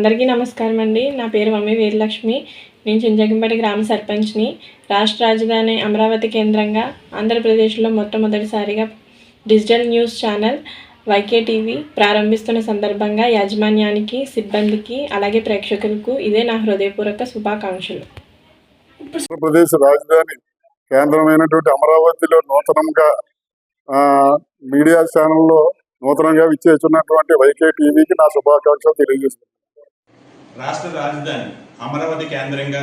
అందరికీ నమస్కారం అండి. నా పేరు మమ్మీ వీరలక్ష్మి. నేను చింజగంపేట గ్రామ సర్పంచ్ని. రాష్ట్ర రాజధాని అమరావతి కేంద్రంగా ఆంధ్రప్రదేశ్లో మొట్టమొదటిసారిగా digital news channel Y K TV ప్రారంభిస్తున్న సందర్భంగా యాజమాన్యానికి సిబ్బందికి అలాగే ప్రేక్షకులకు ఇదే నా హృదయపూర్వక శుభాకాంక్షలు. ఆంధ్రప్రదేశ్ రాజధాని కేంద్రమైనటువంటి అమరావతిలో నూతనంగా మీడియా ఛానల్లో నూతనంగా విచ్చేస్తున్నటువంటి వైకే టీవీకి నా శుభాకాంక్షలు తెలియజేస్తున్నాను. రాష్ట్ర రాజధాని అమరావతి కేంద్రంగా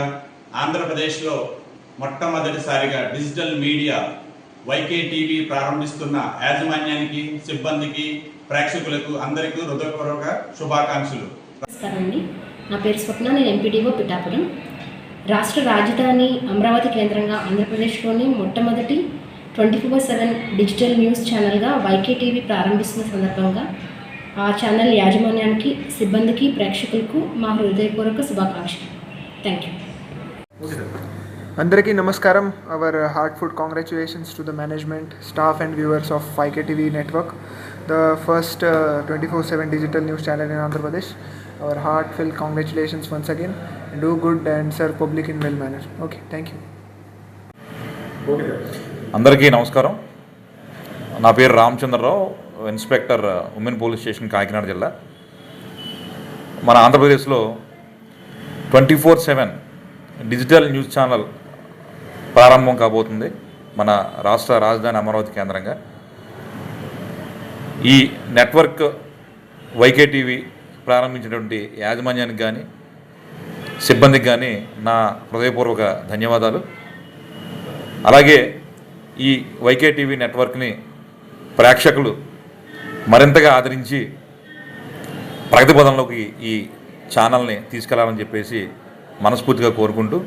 ఆంధ్రప్రదేశ్లో మొట్టమొదటిసారిగా డిజిటల్ మీడియా వైకే టీవీ ప్రారంభిస్తున్న యాజమాన్యానికి సిబ్బందికి ప్రేక్షకులకు అందరికీ హృదయపూర్వక శుభాకాంక్షలు. నమస్కారం అండి నా పేరు స్వప్న నేను ఎంపీడీఓ పిఠాపురం. రాష్ట్ర రాజధాని అమరావతి కేంద్రంగా ఆంధ్రప్రదేశ్లోని మొట్టమొదటి twenty four seven digital news ఛానల్గా YK TV ప్రారంభిస్తున్న సందర్భంగా ఆ ఛానల్ యాజమాన్యానికి సిబ్బందికి ప్రేక్షకులకు మా హృదయపూర్వక శుభాకాంక్షలు. థ్యాంక్ యూ అందరికీ నమస్కారం. Our heartful congratulations to the management staff and viewers of Y K TV network the first twenty four seven digital news channel in Andhra Pradesh our heartful congratulations once again do good and serve public in well manner okay thank you అందరికీ నమస్కారం. నా పేరు Ramachandra Rao. Inspector women police station Kakinada జిల్లా. మన ఆంధ్రప్రదేశ్లో twenty four seven digital news channel ప్రారంభం కాబోతుంది మన రాష్ట్ర రాజధాని అమరావతి కేంద్రంగా. ఈ నెట్వర్క్ వైకే టీవీ ప్రారంభించినటువంటి యాజమాన్యానికి కానీ సిబ్బందికి కానీ నా హృదయపూర్వక ధన్యవాదాలు. అలాగే ఈ వైకే టీవీ నెట్వర్క్ని ప్రేక్షకులు మరింతగా ఆదరించి ప్రగతి పదంలోకి ఈ ఛానల్ని తీసుకెళ్ళాలని చెప్పేసి మనస్ఫూర్తిగా కోరుకుంటూ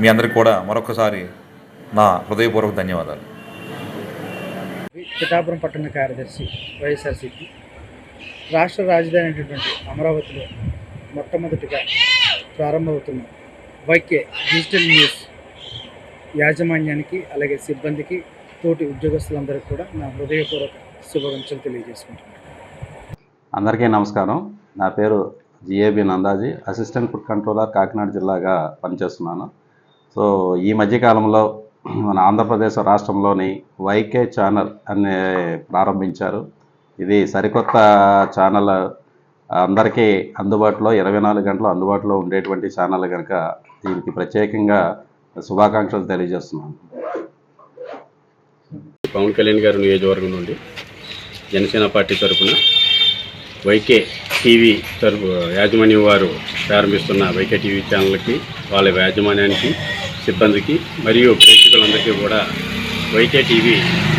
మీ అందరికి కూడా మరొకసారి నా హృదయపూర్వక ధన్యవాదాలు. పిఠాపురం పట్టణ కార్యదర్శి వైఎస్ఆర్సీపీ రాష్ట్ర రాజధాని అయినటువంటి అమరావతిలో మొట్టమొదటిగా ప్రారంభమవుతున్న వైకే డిజిటల్ న్యూస్ యాజమాన్యానికి అలాగే సిబ్బందికి తోటి ఉద్యోగస్తులందరికీ కూడా నా హృదయపూర్వక శుభాకాంక్షలు తెలియజేసుకుంటున్నాను. అందరికీ నమస్కారం. నా పేరు G A B Nandaji assistant food controller Kakinada జిల్లాగా పనిచేస్తున్నాను. సో ఈ మధ్యకాలంలో మన ఆంధ్రప్రదేశ్ రాష్ట్రంలోని వైకే ఛానల్ అనే ప్రారంభించారు. ఇది సరికొత్త ఛానల్. అందరికీ అందుబాటులో ఇరవై నాలుగు గంటలు అందుబాటులో ఉండేటువంటి ఛానల్ కనుక దీనికి ప్రత్యేకంగా శుభాకాంక్షలు తెలియజేస్తున్నాను. పవన్ కళ్యాణ్ గారి నియోజకవర్గం నుండి. జనసేన పార్టీ తరఫున వైకే టీవీ తరపు యాజమాన్యం వారు ప్రారంభిస్తున్న వైకే టీవీ ఛానల్కి వాళ్ళ యాజమాన్యానికి సిబ్బందికి మరియు ప్రేక్షకులందరికీ కూడా వైకే టీవీ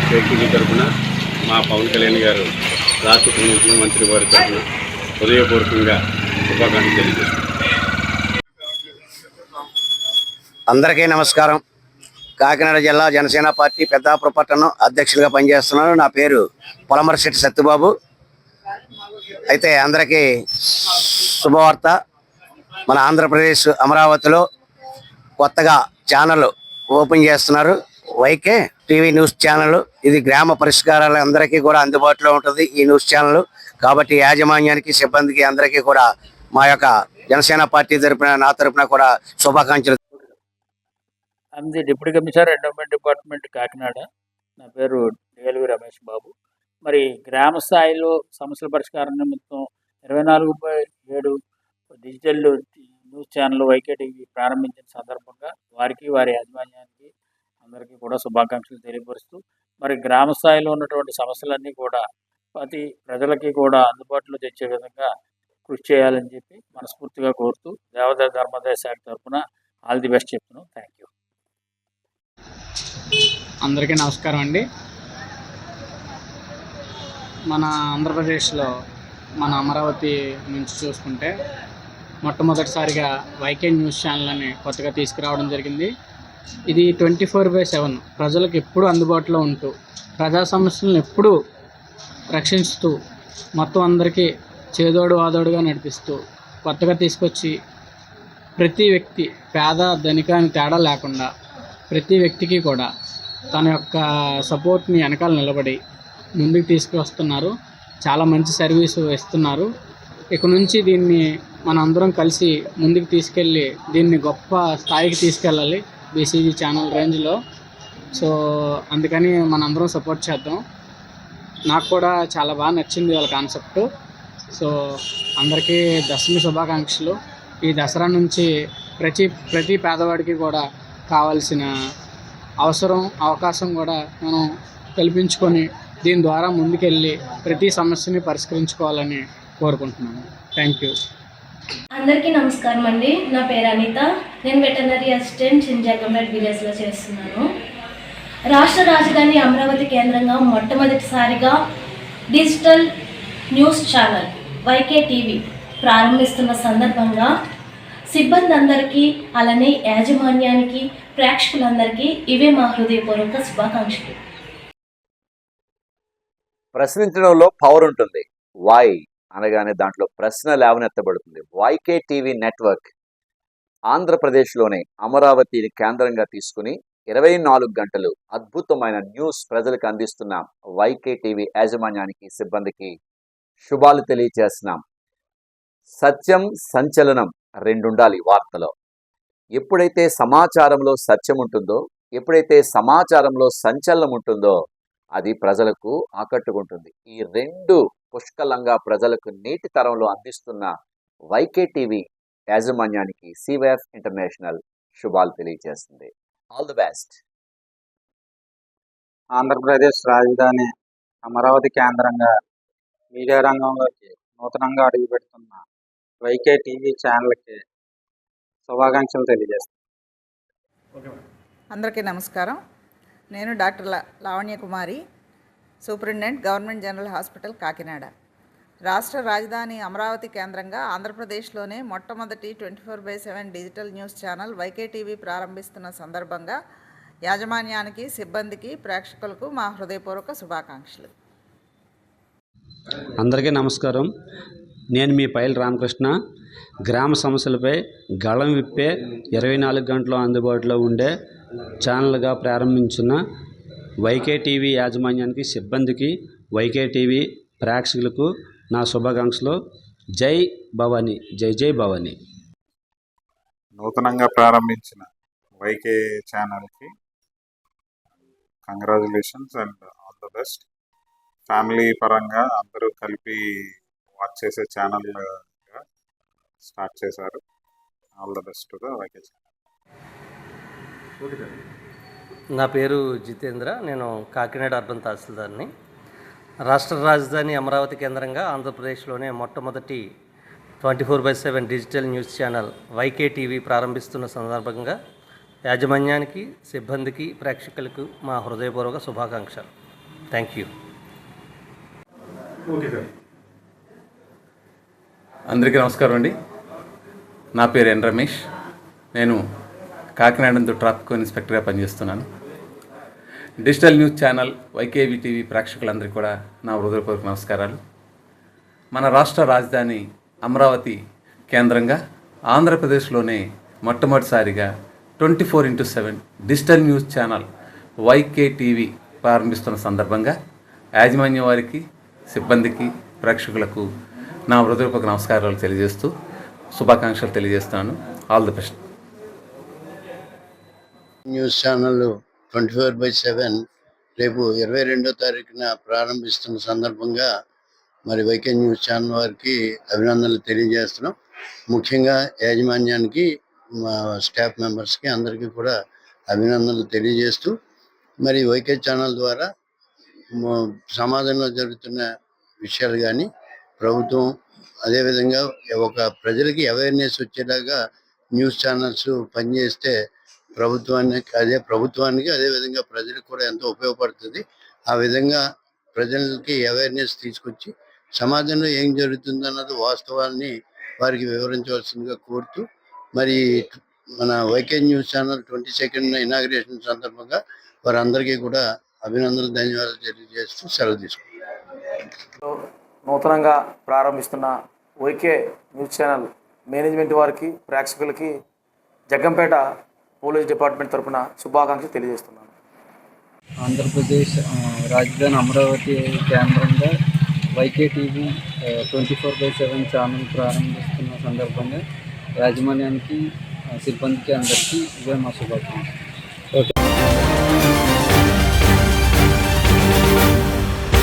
ప్రేక్షకుల తరఫున మా పవన్ కళ్యాణ్ గారు రాష్ట్ర ముఖ్యమంత్రి వారి తరఫున హృదయపూర్వకంగా శుభాకాంక్షలు తెలియజేస్తున్నాను అందరికీ నమస్కారం. కాకినాడ జిల్లా జనసేన పార్టీ పెద్దాపురం పట్టణం అధ్యక్షులుగా పనిచేస్తున్నాను నా పేరు పొలమరశెట్టి సత్యబాబు. అయితే అందరికీ శుభవార్త. మన ఆంధ్రప్రదేశ్ అమరావతిలో కొత్తగా ఛానల్ ఓపెన్ చేస్తున్నారు. Y K TV news channel. ఇది గ్రామ పరిష్కారాలు అందరికీ కూడా అందుబాటులో ఉంటుంది ఈ న్యూస్ ఛానల్. కాబట్టి యాజమాన్యానికి సిబ్బందికి అందరికీ కూడా మా యొక్క జనసేన పార్టీ తరపున నా తరపున కూడా శుభాకాంక్షలు I'm the deputy commissioner endowment department Kakinada. నా పేరు డిఎల్వి రమేష్ బాబు. మరి గ్రామ స్థాయిలో సమస్యల పరిష్కారం నిమిత్తం ఇరవై నాలుగు బై ఏడు digital news channel Y K TV ప్రారంభించిన సందర్భంగా వారికి వారి యాజమాన్యానికి అందరికీ కూడా శుభాకాంక్షలు తెలియపరుస్తూ మరి గ్రామ స్థాయిలో ఉన్నటువంటి సమస్యలన్నీ కూడా ప్రతి ప్రజలకి కూడా అందుబాటులో తెచ్చే విధంగా కృషి చేయాలని చెప్పి మనస్ఫూర్తిగా కోరుతూ దేవదేవ ధర్మదాయ శాఖ తరఫున ఆల్ ది బెస్ట్ చెప్తున్నాం. థ్యాంక్ యూ అందరికీ నమస్కారం అండి. మన ఆంధ్రప్రదేశ్లో మన అమరావతి నుంచి చూసుకుంటే మొట్టమొదటిసారిగా వైకే న్యూస్ ఛానల్ అని కొత్తగా తీసుకురావడం జరిగింది. ఇది ట్వంటీ ఫోర్ బై సెవెన్. ప్రజలకు ఎప్పుడూ అందుబాటులో ఉంటూ ప్రజా సమస్యలను ఎప్పుడూ రక్షిస్తూ మొత్తం అందరికీ చేదోడు వాదోడుగా నడిపిస్తూ కొత్తగా తీసుకొచ్చి ప్రతి వ్యక్తి పేద ధనిక అని తేడా లేకుండా ప్రతి వ్యక్తికి కూడా తన యొక్క సపోర్ట్ని వెనకాల నిలబడి ముందుకు తీసుకువస్తున్నారు. చాలా మంచి సర్వీసు ఇస్తున్నారు. ఇక నుంచి దీన్ని మనందరం కలిసి ముందుకు తీసుకెళ్ళి దీన్ని గొప్ప స్థాయికి తీసుకెళ్ళాలి బీసీజీ ఛానల్ రేంజ్లో సో అందుకని మనందరం సపోర్ట్ చేద్దాం. నాకు కూడా చాలా బాగా నచ్చింది వాళ్ళ కాన్సెప్ట్ సో అందరికీ దశమి శుభాకాంక్షలు. ఈ దసరా నుంచి ప్రతి ప్రతి పేదవాడికి కూడా కావాల్సిన అవసరం అవకాశం కూడా మనం కల్పించుకొని దీని ద్వారా ముందుకెళ్ళి ప్రతి సమస్యని పరిష్కరించుకోవాలని కోరుకుంటున్నాను థ్యాంక్ యూ అందరికీ నమస్కారం అండి. నా పేరు అనిత. నేను వెటర్నరీ అసిస్టెంట్ చింజాకంపేట్ విలేజ్లో చేస్తున్నాను. రాష్ట్ర రాజధాని అమరావతి కేంద్రంగా మొట్టమొదటిసారిగా digital news channel Y K TV ప్రారంభిస్తున్న సందర్భంగా సిబ్బంది అందరికీ అలానే యాజమాన్యానికి ప్రేక్షకులందరికీ ఇవే మా హృదయపూర్వక శుభాకాంక్షలు. ప్రశ్నించడంలో పవర్ ఉంటుంది. వై అనగానే దాంట్లో ప్రశ్న లేవనెత్తబడుతుంది. వైకే టీవీ నెట్వర్క్ ఆంధ్రప్రదేశ్లోనే అమరావతిని కేంద్రంగా తీసుకుని ఇరవై నాలుగు గంటలు అద్భుతమైన న్యూస్ ప్రజలకు అందిస్తున్నాం వైకే టీవీ యాజమాన్యానికి సిబ్బందికి శుభాలు తెలియజేస్తున్నాం సత్యం సంచలనం రెండుండాలి వార్తలో. ఎప్పుడైతే సమాచారంలో సత్యం ఉంటుందో ఎప్పుడైతే సమాచారంలో సంచలనం ఉంటుందో అది ప్రజలకు ఆకట్టుకుంటుంది. ఈ రెండు పుష్కలంగా ప్రజలకు నేటి తరంలో అందిస్తున్న వైకే టీవీ యాజమాన్యానికి సివైఎఫ్ ఇంటర్నేషనల్ శుభాలు తెలియజేస్తుంది. All the best. ఆంధ్రప్రదేశ్ రాజధాని అమరావతి కేంద్రంగా మీడియా రంగంలోకి నూతనంగా అడుగుపెడుతున్న వైకే టీవీ ఛానల్కి శుభాకాంక్షలు తెలియజేస్తాను. అందరికీ నమస్కారం. నేను doctor Lavanya Kumari superintendent government general hospital Kakinada. రాష్ట్ర రాజధాని అమరావతి కేంద్రంగా ఆంధ్రప్రదేశ్లోనే మొట్టమొదటి twenty four by seven digital news channel Y K TV ప్రారంభిస్తున్న సందర్భంగా యాజమాన్యానికి సిబ్బందికి ప్రేక్షకులకు మా హృదయపూర్వక శుభాకాంక్షలు. అందరికీ నమస్కారం. నేను మీ పైల్ రామకృష్ణ. గ్రామ సమస్యలపై గళం విప్పే ఇరవై నాలుగు గంటలు అందుబాటులో ఉండే ఛానల్గా ప్రారంభించిన వైకే టీవీ యాజమాన్యానికి సిబ్బందికి వైకే టీవీ ప్రేక్షకులకు నా శుభాకాంక్షలు. జై భవానీ జై జై భవానీ. నూతనంగా ప్రారంభించిన వైకే ఛానల్కి congratulations and all the best family పరంగా అందరూ కలిపి వాచ్ చేసే ఛానల్గా స్టార్ట్ చేశారు. All the best to the Y K channel నా పేరు జితేంద్ర. నేను కాకినాడ అర్బన్ తహసీల్దార్ని. రాష్ట్ర రాజధాని అమరావతి కేంద్రంగా ఆంధ్రప్రదేశ్లోనే మొట్టమొదటి twenty four by seven digital news channel Y K TV ప్రారంభిస్తున్న సందర్భంగా యాజమాన్యానికి సిబ్బందికి ప్రేక్షకులకు మా హృదయపూర్వక శుభాకాంక్షలు. థ్యాంక్ యూ అందరికీ నమస్కారం అండి. నా పేరు ఎన్ రమేష్. నేను కాకినాడ నందు ట్రాఫిక్ ఇన్స్పెక్టర్గా పనిచేస్తున్నాను. డిజిటల్ న్యూస్ ఛానల్ వైకేవి టీవీ ప్రేక్షకులందరికీ కూడా నా హృదయపూర్వక నమస్కారాలు. మన రాష్ట్ర రాజధాని అమరావతి కేంద్రంగా ఆంధ్రప్రదేశ్లోనే మొట్టమొదటిసారిగా twenty four into seven digital news channel Y K TV ప్రారంభిస్తున్న సందర్భంగా యాజమాన్యం వారికి సిబ్బందికి ప్రేక్షకులకు నా హృదయపూర్వక నమస్కారాలు తెలియజేస్తూ శుభాకాంక్షలు తెలియజేస్తున్నాను. All the best news channel twenty four by seven రేపు ఇరవై రెండో తారీఖున ప్రారంభిస్తున్న సందర్భంగా మరి వైకే న్యూస్ ఛానల్ వారికి అభినందనలు తెలియజేస్తున్నాం. ముఖ్యంగా యాజమాన్యానికి మా స్టాఫ్ మెంబర్స్కి అందరికీ కూడా అభినందనలు తెలియజేస్తూ మరి వైకే ఛానల్ ద్వారా సమాజంలో జరుగుతున్న విషయాలు కానీ ప్రభుత్వం అదేవిధంగా ఒక ప్రజలకి అవేర్నెస్ వచ్చేలాగా న్యూస్ ఛానల్స్ పనిచేస్తే ప్రభుత్వానికి అదే ప్రభుత్వానికి అదేవిధంగా ప్రజలకు కూడా ఎంతో ఉపయోగపడుతుంది. ఆ విధంగా ప్రజలకి అవేర్నెస్ తీసుకొచ్చి సమాజంలో ఏం జరుగుతుందన్నది వాస్తవాన్ని వారికి వివరించవలసిందిగా కోరుతూ మరి మన YK news channel twenty second inauguration సందర్భంగా వారందరికీ కూడా అభినందనలు ధన్యవాదాలు తెలియజేస్తూ సెలవు తీసుకుంటాం నూతనంగా ప్రారంభిస్తున్న వైకే న్యూస్ ఛానల్ మేనేజ్మెంట్ వారికి ప్రేక్షకులకి జగ్గంపేట పోలీస్ డిపార్ట్మెంట్ తరపున శుభాకాంక్షలు తెలియజేస్తున్నాను. ఆంధ్రప్రదేశ్ రాజధాని అమరావతి కేంద్రంగా Y K TV twenty four by seven channel ప్రారంభిస్తున్న సందర్భంగా యాజమాన్యానికి సిబ్బందికి అందరికీ ఇవే మా శుభాకాంక్షలు.